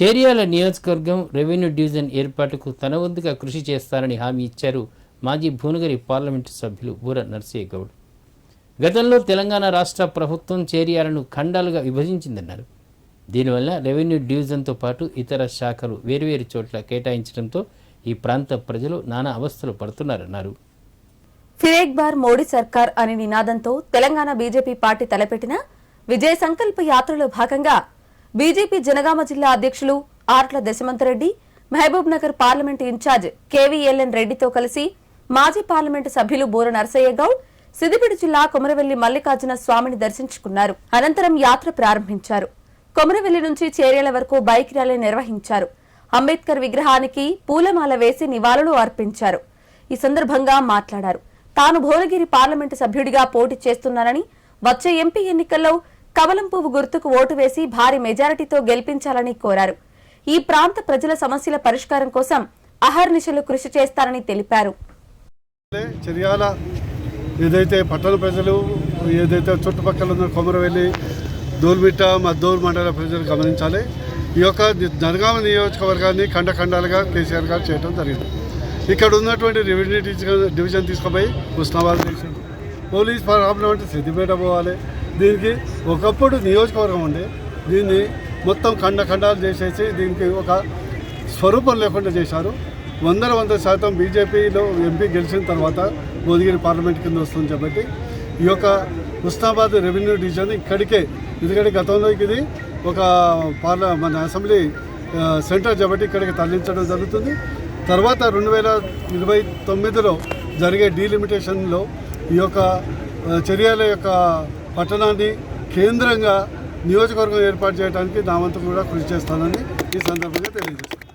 చేర్యాల నియోజకవర్గం revenue division ఏర్పాటుకు తన వంతుగా కృషి చేస్తారని హామీ ఇచ్చారు మాజీ భువనగిరి పార్లమెంటు సభ్యులు బూర నర్సయ్య గౌడ్ గతంలో తెలంగాణ రాష్ట్ర ప్రభుత్వం చేర్యాలను ఖండాలుగా విభజించిందన్నారు. దీనివల్ల రెవెన్యూ డివిజన్తో పాటు ఇతర శాఖలు వేర్వేరు చోట్ల కేటాయించడంతో ఈ ప్రాంత ప్రజలు నానా అవస్థలు పడుతున్నారన్నారు. ఫిరేక్ బార్ మోడీ సర్కార్ అనే నినాదంతో తెలంగాణ బీజేపీ పార్టీ తలపెట్టిన విజయ సంకల్ప యాత్రలో భాగంగా బీజేపీ జనగామ జిల్లా అధ్యక్షులు Artla Dashamanthareddy Mahabubnagar parliament incharge KVLN రెడ్డితో కలిసి మాజీ పార్లమెంటు సభ్యులు బోర నర్సయ్య గౌడ్ సిద్దిపేట జిల్లా కొమరవెల్లి మల్లికార్జున స్వామిని దర్శించుకున్నారు. అనంతరం యాత్ర ప్రారంభించారు. కొమరవెల్లి నుంచి చేరేల వరకు బైక్ ర్యాలీ నిర్వహించారు. అంబేద్కర్ విగ్రహానికి పూలమాల వేసి నివాళులు అర్పించారు. ఈ సందర్భంగా మాట్లాడారు. తాను భువనగిరి పార్లమెంటు సభ్యుడిగా పోటీ చేస్తున్నానని వచ్చే ఎంపీ ఎన్నికల్లో కమలం పువ్వు గుర్తుకు ఓటు వేసి భారీ మెజారిటీతో గెలిపించాలని కోరారు. ఈ ప్రాంత ప్రజల సమస్యల పరిష్కారం కోసం అహర్నిశలు కృషి చేస్తారని తెలిపారు. చర్యాల ఏదైతే పట్టణ ప్రజలు ఏదైతే చుట్టుపక్కల ఉన్న కొమరవెల్లి దూల్మిట్ట మద్దూరు మండల ప్రజలు గమనించాలి. ఈ యొక్క జనగామ నియోజకవర్గాన్ని ఖండఖండాలుగా కేసీఆర్ గారు చేయడం జరిగింది. ఇక్కడ ఉన్నటువంటి రెవెన్యూ డివిజన్ తీసుకుపోయి హుస్నాబాద్ పోలీస్ ప్రాబ్లం అంటే సిద్దిపేట పోవాలి. దీనికి ఒకప్పుడు నియోజకవర్గం ఉండే. దీన్ని మొత్తం ఖండ ఖండాలు చేసేసి దీనికి ఒక స్వరూపం లేకుండా చేశారు. వందల వంద శాతం బీజేపీలో ఎంపీ గెలిచిన తర్వాత భువనగిరి పార్లమెంట్ కింద వస్తుంది కాబట్టి ఈ యొక్క హుస్నాబాద్ రెవెన్యూ డివిజన్ ఇక్కడికే ఎందుకంటే గతంలో ఇది ఒక పార్ల మన అసెంబ్లీ సెంటర్ కాబట్టి ఇక్కడికి తరలించడం జరుగుతుంది. తర్వాత రెండు వేల ఇరవై తొమ్మిదిలో జరిగే డీలిమిటేషన్లో ఈ యొక్క చర్యల యొక్క పట్టణాన్ని కేంద్రంగా నియోజకవర్గం ఏర్పాటు చేయడానికి నా వంతు కూడా కృషి చేస్తానని ఈ సందర్భంగా తెలియజేస్తాను